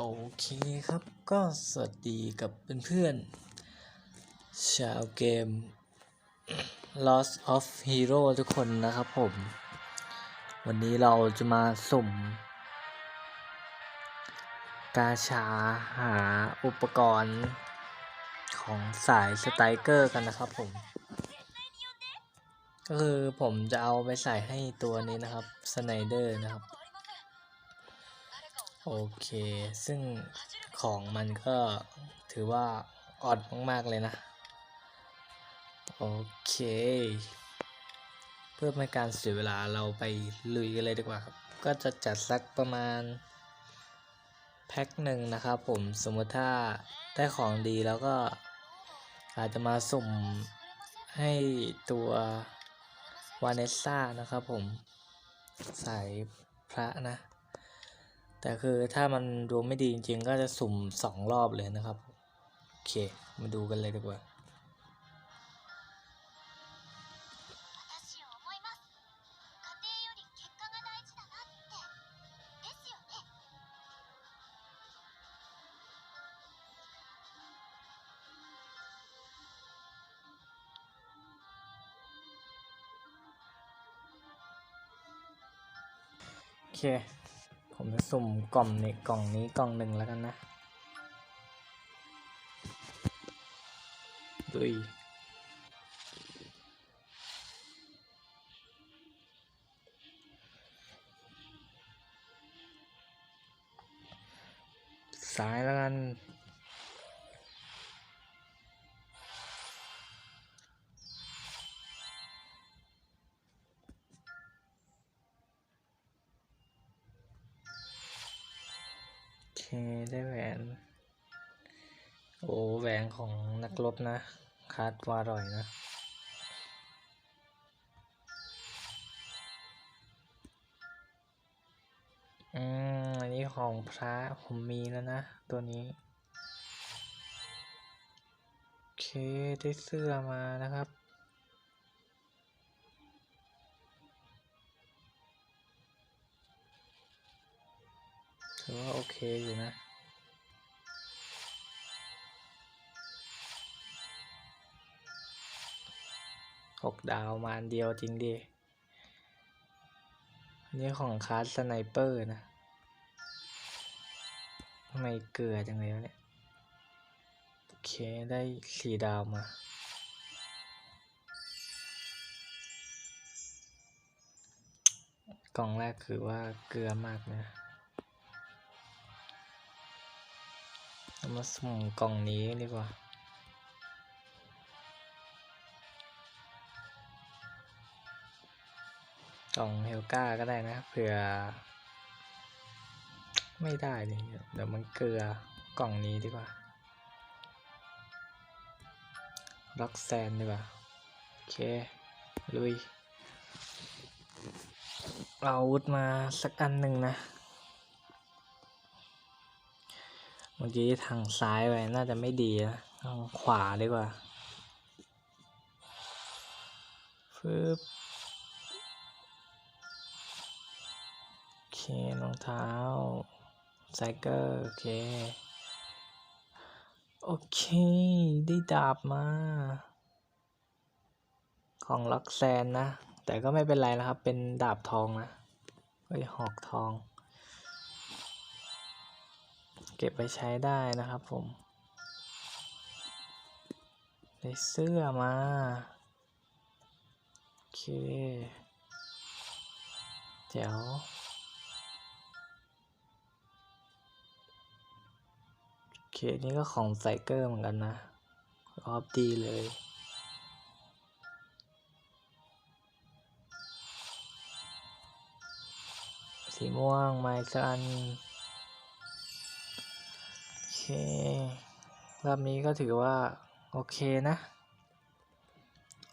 โอเคครับก็สวัสดีกับเพื่อนๆ ชาวเกม Lost of Hero ทุกคนนะครับผม วันนี้เราจะมาสุ่ม กาชาหาอุปกรณ์ของสายสไตรเกอร์กันนะครับผม ก็คือผมจะเอาไปใส่ให้ตัวนี้นะครับสไนเดอร์นะครับ โอเค ซึ่งของมันก็ถือว่าออดมาก ๆ เลยนะ โอเค เพื่อไม่การเสียเวลาเราไปลุยกันเลยดีกว่าครับ ก็จะจัดสักประมาณ แพ็คหนึ่งนะครับผมสมมติถ้าได้ของดีแล้วก็อาจจะมาสุ่มให้ตัววาเนสซ่านะครับผม สายพระนะ แต่คือถ้ามันดวงไม่ดีจริงๆ ก็จะสุ่มสองรอบเลยนะครับ โอเค มาดูกันเลยดีกว่าโอเค ผมจะสุ่มกล่องนี้กล่องนี้กล่องหนึ่งแล้วกันนะดุยสายแล้วกัน ได้แหวน โอ้แหวนของนักรบนะ คาดว่าอร่อยนะ อืม อันนี้ของพระผมมีแล้วนะ ตัวนี้ โอเค ได้เสื้อมานะครับ อว่าโอเคอยู่นะหกดาวมาอันเดียวจริงดิอันนี้ของคลาสสไนเปอร์นะทำไมเกลือจังเลยวะเนี่ย โอเค ได้สี่ดาวมา กล่องแรกคือว่าเกลือมากนะ เอามาสุ่มกล่องนี้ดีกว่า กล่องเฮลกาก็ได้นะเผื่อ ไม่ได้เลยเดี๋ยวมันเกลือกล่องนี้ดีกว่าล็อกแซนดีกว่า โอเค ลุยเอาอาวุธมาสักอันหนึ่งนะ เมื่อกี้ทางซ้ายไปน่าจะไม่ดีนะทางขวาดีกว่าฟึบโอเครองเท้าไซเกอร์โอเค โอเค ได้ดาบมา ของล็อกแซนนะ แต่ก็ไม่เป็นไรนะครับ เป็นดาบทองนะเฮ้ยหอกทอง เก็บไปใช้ได้นะครับผมได้เสื้อมา โอเค เดี๋ยวโอเคนี่ก็ของไซเกอร์เหมือนกันนะรอบดีเลยสีม่วงไมซ์อัน รอบนี้ก็ถือว่า โอเคนะ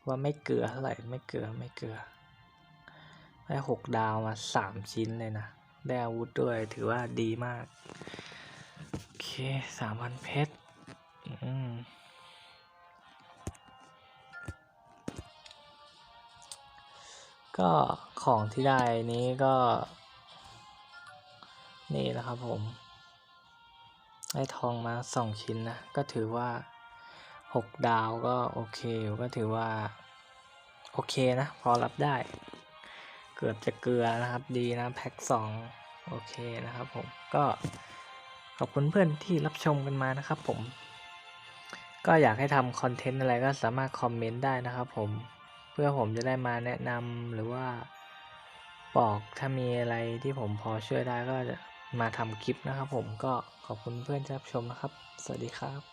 ว่าไม่เกลือเท่าไหร่ไม่เกลือไม่เกลือ ได้หกดาวมาสามชิ้นเลยนะ ได้อาวุธด้วยถือว่าดีมาก โอเคสามพันเพชรอืมก็ของที่ได้นี้ก็ นี่นะครับผม ได้ทองมาสองชิ้นนะ ก็ถือว่าหกดาวก็โอเคอยู่ก็ถือว่า โอเคนะ พอรับได้ เกือบจะเกลือนะครับ ดีนะแพ็คสองโอเคนะครับผม ก็ขอบคุณเพื่อนที่รับชมกันมานะครับผม ก็อยากให้ทำคอนเทนต์อะไรก็สามารถคอมเมนต์ได้นะครับผม เพื่อผมจะได้มาแนะนำหรือว่าบอกถ้ามีอะไรที่ผมพอช่วยได้ก็จะมาทำคลิปนะครับผมก็ ขอบคุณเพื่อนที่รับชมนะครับ สวัสดีครับ